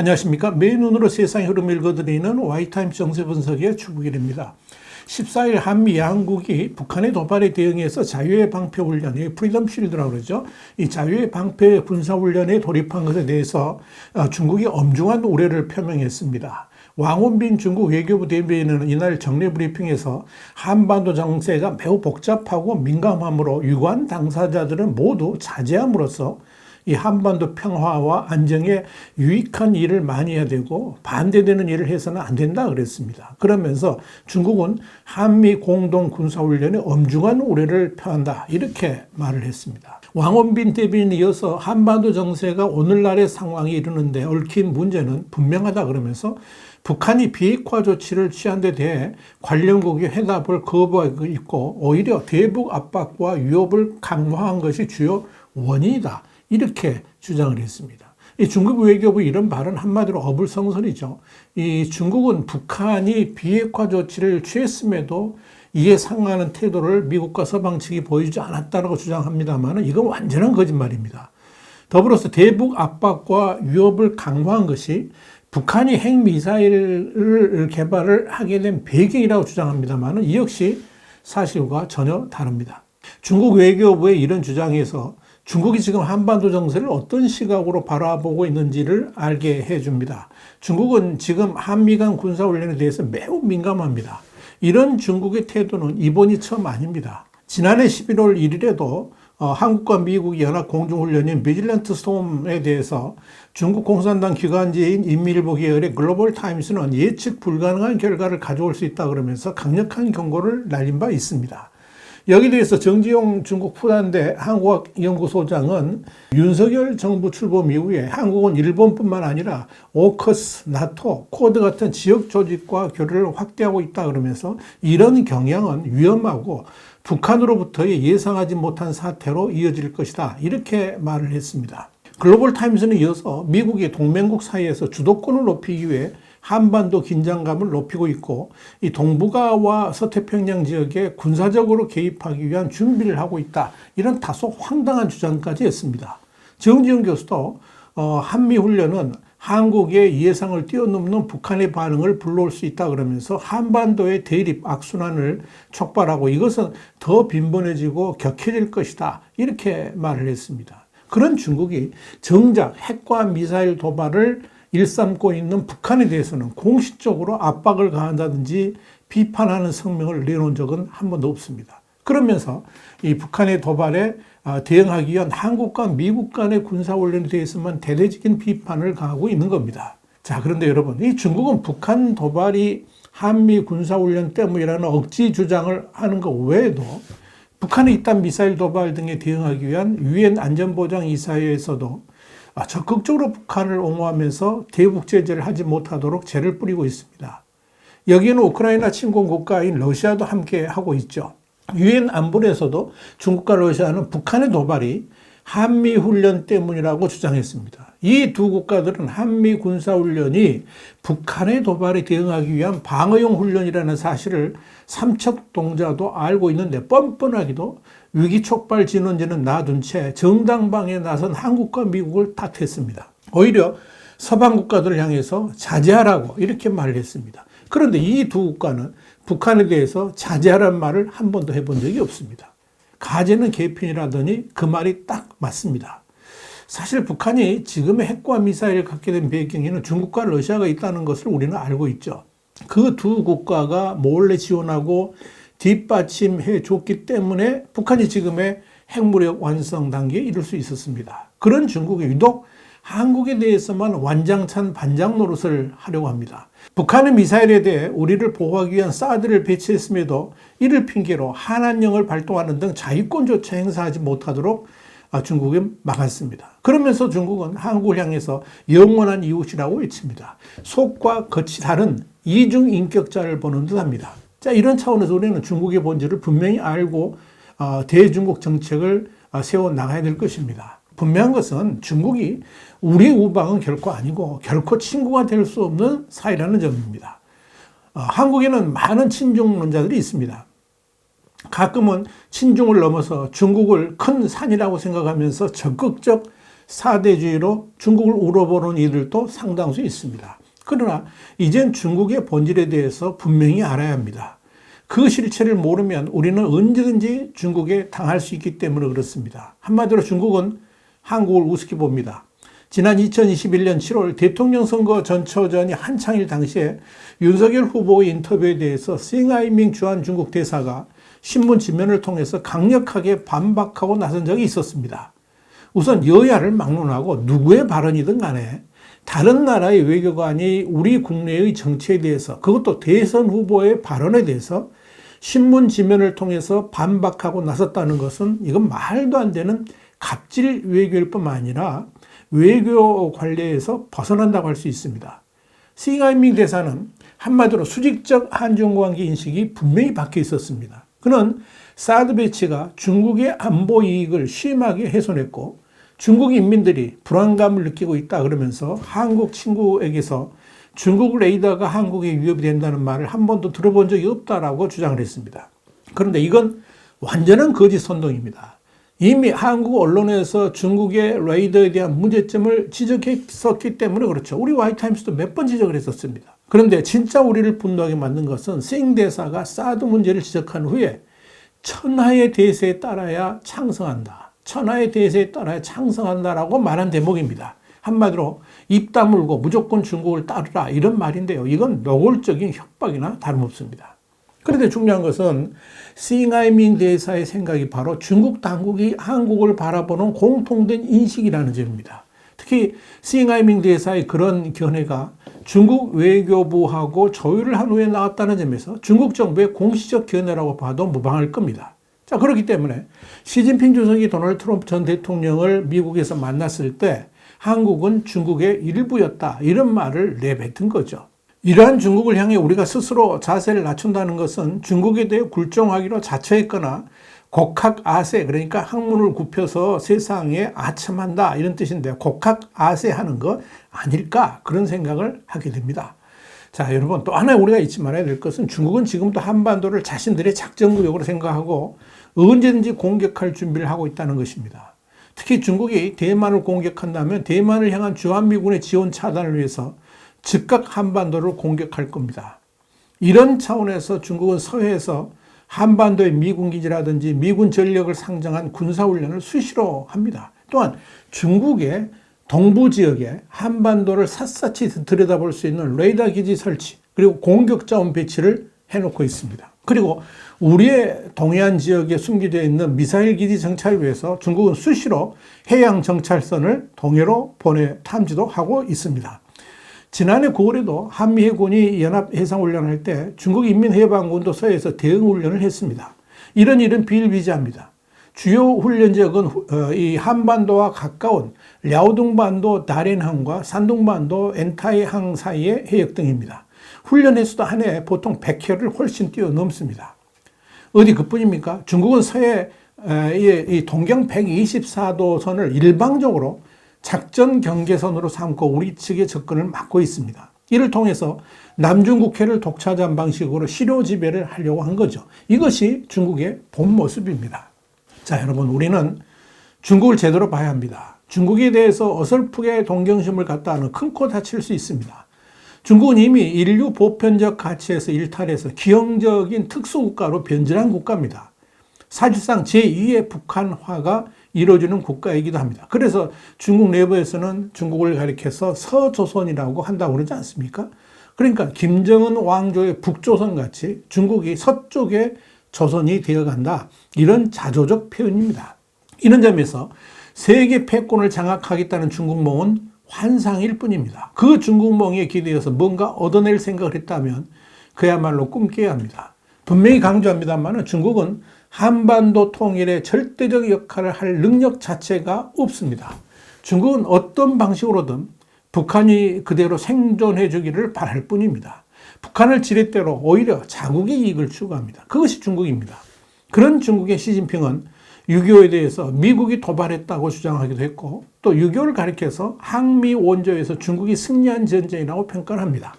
안녕하십니까. 매일 눈으로 세상 흐름 읽어드리는 와이타임 정세 분석의 추구길입니다. 14일 한미 양국이 북한의 도발에 대응해서 자유의 방패 훈련, 이 프리덤 쉴드라고 그러죠. 이 자유의 방패 군사 훈련에 돌입한 것에 대해서 어, 중국이 엄중한 우려를 표명했습니다. 왕원빈 중국 외교부 대변인은 이날 정례 브리핑에서 한반도 정세가 매우 복잡하고 민감하므로 유관 당사자들은 모두 자제함으로써 이 한반도 평화와 안정에 유익한 일을 많이 해야 되고 반대되는 일을 해서는 안 된다 그랬습니다. 그러면서 중국은 한미 공동 군사훈련에 엄중한 우려를 표한다 이렇게 말을 했습니다. 왕원빈 대변인에 이어서 한반도 정세가 오늘날의 상황에 이르는데 얽힌 문제는 분명하다 그러면서 북한이 비핵화 조치를 취한 데 대해 관련국이 회답을 거부하고 있고 오히려 대북 압박과 위협을 강화한 것이 주요 원인이다. 이렇게 주장을 했습니다. 이 중국 외교부 이런 발언 한마디로 어불성설이죠. 이 중국은 북한이 비핵화 조치를 취했음에도 이에 상응하는 태도를 미국과 서방 측이 보여주지 않았다고 주장합니다만 이건 완전한 거짓말입니다. 더불어서 대북 압박과 위협을 강화한 것이 북한이 핵미사일을 개발을 하게 된 배경이라고 주장합니다만 이 역시 사실과 전혀 다릅니다. 중국 외교부의 이런 주장에서 중국이 지금 한반도 정세를 어떤 시각으로 바라보고 있는지를 알게 해줍니다. 중국은 지금 한미 간 군사훈련에 대해서 매우 민감합니다. 이런 중국의 태도는 이번이 처음 아닙니다. 지난해 11월 1일에도 어, 한국과 미국의 연합 공중훈련인 비질런트 스톰에 대해서 중국 공산당 기관지인 인민일보 계열의 글로벌 타임스는 예측 불가능한 결과를 가져올 수 있다 그러면서 강력한 경고를 날린 바 있습니다. 여기 대해서 정지용 중국 푸단대 한국연구소장은 윤석열 정부 출범 이후에 한국은 일본뿐만 아니라 오커스, 나토, 코드 같은 지역 조직과 교류를 확대하고 있다 그러면서 이런 경향은 위험하고 북한으로부터의 예상하지 못한 사태로 이어질 것이다. 이렇게 말을 했습니다. 글로벌 타임스는 이어서 미국이 동맹국 사이에서 주도권을 높이기 위해 한반도 긴장감을 높이고 있고 이 동북아와 서태평양 지역에 군사적으로 개입하기 위한 준비를 하고 있다. 이런 다소 황당한 주장까지 했습니다. 정지영 교수도 어, 한미 훈련은 한국의 예상을 뛰어넘는 북한의 반응을 불러올 수 있다 그러면서 한반도의 대립 악순환을 촉발하고 이것은 더 빈번해지고 격해질 것이다 이렇게 말을 했습니다. 그런 중국이 정작 핵과 미사일 도발을 일삼고 있는 북한에 대해서는 공식적으로 압박을 가한다든지 비판하는 성명을 내놓은 적은 한 번도 없습니다. 그러면서 이 북한의 도발에 아, 대응하기 위한 한국과 미국 간의 군사 훈련에 대해서만 대대적인 비판을 가하고 있는 겁니다. 자, 그런데 여러분, 이 중국은 북한 도발이 한미 군사 훈련 때문이라는 억지 주장을 하는 것 외에도 북한의 이딴 미사일 도발 등에 대응하기 위한 유엔 안전보장 이사회에서도 아, 적극적으로 북한을 옹호하면서 대북 제재를 하지 못하도록 죄를 뿌리고 있습니다. 여기에는 우크라이나 침공 국가인 러시아도 함께 하고 있죠. 유엔 안보리에서도 중국과 러시아는 북한의 도발이 한미 훈련 때문이라고 주장했습니다. 이 두 국가들은 한미 군사 훈련이 북한의 도발에 대응하기 위한 방어용 훈련이라는 사실을 삼척 동자도 알고 있는데 뻔뻔하기도 위기 촉발 진원지는 놔둔 채 정당방에 나선 한국과 미국을 탓했습니다. 오히려 서방 국가들을 향해서 자제하라고 이렇게 말을 했습니다. 그런데 이 두 국가는 북한에 대해서 자제하란 말을 한 번도 해본 적이 없습니다. 가제는 개편이라더니 그 말이 딱 맞습니다. 사실 북한이 지금의 핵과 미사일을 갖게 된 배경에는 중국과 러시아가 있다는 것을 우리는 알고 있죠. 그 두 국가가 몰래 지원하고 뒷받침해 줬기 때문에 북한이 지금의 핵무력 완성 단계에 이를 수 있었습니다. 그런 중국이 유독 한국에 대해서만 완장찬 반장 노릇을 하려고 합니다. 북한의 미사일에 대해 우리를 보호하기 위한 사드를 배치했음에도 이를 핑계로 한한령을 발동하는 등 자위권조차 행사하지 못하도록 중국이 막았습니다. 그러면서 중국은 한국을 향해서 영원한 이웃이라고 외칩니다. 속과 겉이 다른 이중 인격자를 보는 듯 합니다. 자, 이런 차원에서 우리는 중국의 본질을 분명히 알고 어, 대중국 정책을 어, 세워 나가야 될 것입니다. 분명한 것은 중국이 우리 우방은 결코 아니고 결코 친구가 될 수 없는 사이라는 점입니다. 어, 한국에는 많은 친중론자들이 있습니다. 가끔은 친중을 넘어서 중국을 큰 산이라고 생각하면서 적극적 사대주의로 중국을 우러보는 이들도 상당수 있습니다. 그러나 이젠 중국의 본질에 대해서 분명히 알아야 합니다. 그 실체를 모르면 우리는 언제든지 중국에 당할 수 있기 때문에 그렇습니다. 한마디로 중국은 한국을 우습게 봅니다. 지난 2021년 7월 대통령 선거 전초전이 한창일 당시에 윤석열 후보의 인터뷰에 대해서 싱하이밍 주한 중국 대사가 신문 지면을 통해서 강력하게 반박하고 나선 적이 있었습니다. 우선 여야를 막론하고 누구의 발언이든 간에 다른 나라의 외교관이 우리 국내의 정치에 대해서 그것도 대선 후보의 발언에 대해서 신문 지면을 통해서 반박하고 나섰다는 것은 이건 말도 안 되는 갑질 외교일 뿐만 아니라 외교 관례에서 벗어난다고 할 수 있습니다. 시가이밍 대사는 한마디로 수직적 한중 관계 인식이 분명히 박혀 있었습니다. 그는 사드 배치가 중국의 안보 이익을 심하게 훼손했고 중국 인민들이 불안감을 느끼고 있다 그러면서 한국 친구에게서 중국 레이더가 한국에 위협이 된다는 말을 한 번도 들어본 적이 없다라고 주장을 했습니다. 그런데 이건 완전한 거짓 선동입니다. 이미 한국 언론에서 중국의 레이더에 대한 문제점을 지적했었기 때문에 그렇죠. 우리 와이타임스도 몇 번 지적을 했었습니다. 그런데 진짜 우리를 분노하게 만든 것은 생 대사가 사드 문제를 지적한 후에 천하의 대세에 따라야 창성한다. 천하의 대세에 따라야 창성한다라고 말한 대목입니다. 한마디로 입 다물고 무조건 중국을 따르라 이런 말인데요. 이건 노골적인 협박이나 다름없습니다. 그런데 중요한 것은 싱하이밍 대사의 생각이 바로 중국 당국이 한국을 바라보는 공통된 인식이라는 점입니다. 특히 싱하이밍 대사의 그런 견해가 중국 외교부하고 조율을 한 후에 나왔다는 점에서 중국 정부의 공식적 견해라고 봐도 무방할 겁니다. 자, 그렇기 때문에 시진핑 주석이 도널드 트럼프 전 대통령을 미국에서 만났을 때 한국은 중국의 일부였다. 이런 말을 내뱉은 거죠. 이러한 중국을 향해 우리가 스스로 자세를 낮춘다는 것은 중국에 대해 굴종하기로 자처했거나 곡학 아세 그러니까 학문을 굽혀서 세상에 아첨한다 이런 뜻인데 곡학 아세 하는 거 아닐까 그런 생각을 하게 됩니다. 자 여러분 또 하나 우리가 잊지 말아야 될 것은 중국은 지금도 한반도를 자신들의 작전구역으로 생각하고 언제든지 공격할 준비를 하고 있다는 것입니다. 특히 중국이 대만을 공격한다면 대만을 향한 주한미군의 지원 차단을 위해서 즉각 한반도를 공격할 겁니다. 이런 차원에서 중국은 서해에서 한반도의 미군 기지라든지 미군 전력을 상정한 군사훈련을 수시로 합니다. 또한 중국의 동부 지역에 한반도를 샅샅이 들여다볼 수 있는 레이더 기지 설치 그리고 공격 자원 배치를 해놓고 있습니다. 그리고 우리의 동해안 지역에 숨기되어 있는 미사일 기지 정찰을 위해서 중국은 수시로 해양 정찰선을 동해로 보내 탐지도 하고 있습니다. 지난해 9월에도 한미 해군이 연합 해상훈련을 할 때 중국 인민해방군도 서해에서 대응훈련을 했습니다. 이런 일은 비일비재합니다. 주요 훈련 지역은 어, 이 한반도와 가까운 랴오둥반도 다롄항과 산둥반도 엔타이항 사이의 해역 등입니다. 훈련 횟수도 한 해에 보통 100회를 훨씬 뛰어넘습니다. 어디 그뿐입니까? 중국은 서해 이 동경 124도 선을 일방적으로 작전 경계선으로 삼고 우리 측의 접근을 막고 있습니다. 이를 통해서 남중 국해를 독차지한 방식으로 실효 지배를 하려고 한 거죠. 이것이 중국의 본 모습입니다. 자, 여러분, 우리는 중국을 제대로 봐야 합니다. 중국에 대해서 어설프게 동경심을 갖다 하는 큰 코 다칠 수 있습니다. 중국은 이미 인류 보편적 가치에서 일탈해서 기형적인 특수국가로 변질한 국가입니다. 사실상 제2의 북한화가 이루어지는 국가이기도 합니다. 그래서 중국 내부에서는 중국을 가리켜서 서조선이라고 한다고 그러지 않습니까? 그러니까 김정은 왕조의 북조선 같이 중국이 서쪽의 조선이 되어간다. 이런 자조적 표현입니다. 이런 점에서 세계 패권을 장악하겠다는 중국몽은 환상일 뿐입니다. 그 중국몽에 기대어서 뭔가 얻어낼 생각을 했다면 그야말로 꿈깨야 합니다. 분명히 강조합니다만 중국은 한반도 통일의 절대적 역할을 할 능력 자체가 없습니다. 중국은 어떤 방식으로든 북한이 그대로 생존해 주기를 바랄 뿐입니다. 북한을 지렛대로 오히려 자국의 이익을 추구합니다. 그것이 중국입니다. 그런 중국의 시진핑은 6.25에 대해서 미국이 도발했다고 주장하기도 했고 또 6.25를 가리켜서 항미 원조에서 중국이 승리한 전쟁이라고 평가를 합니다.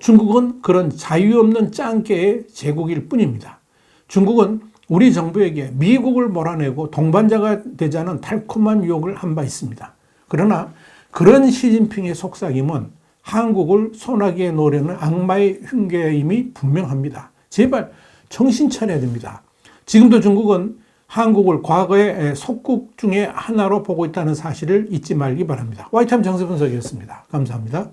중국은 그런 자유 없는 짱깨의 제국일 뿐입니다. 중국은 우리 정부에게 미국을 몰아내고 동반자가 되자는 달콤한 유혹을 한 바 있습니다. 그러나 그런 시진핑의 속삭임은 한국을 소나기에 놓으려는 악마의 흉계임이 분명합니다. 제발 정신 차려야 됩니다. 지금도 중국은 한국을 과거의 속국 중에 하나로 보고 있다는 사실을 잊지 말기 바랍니다. 와이탐 정세 분석이었습니다. 감사합니다.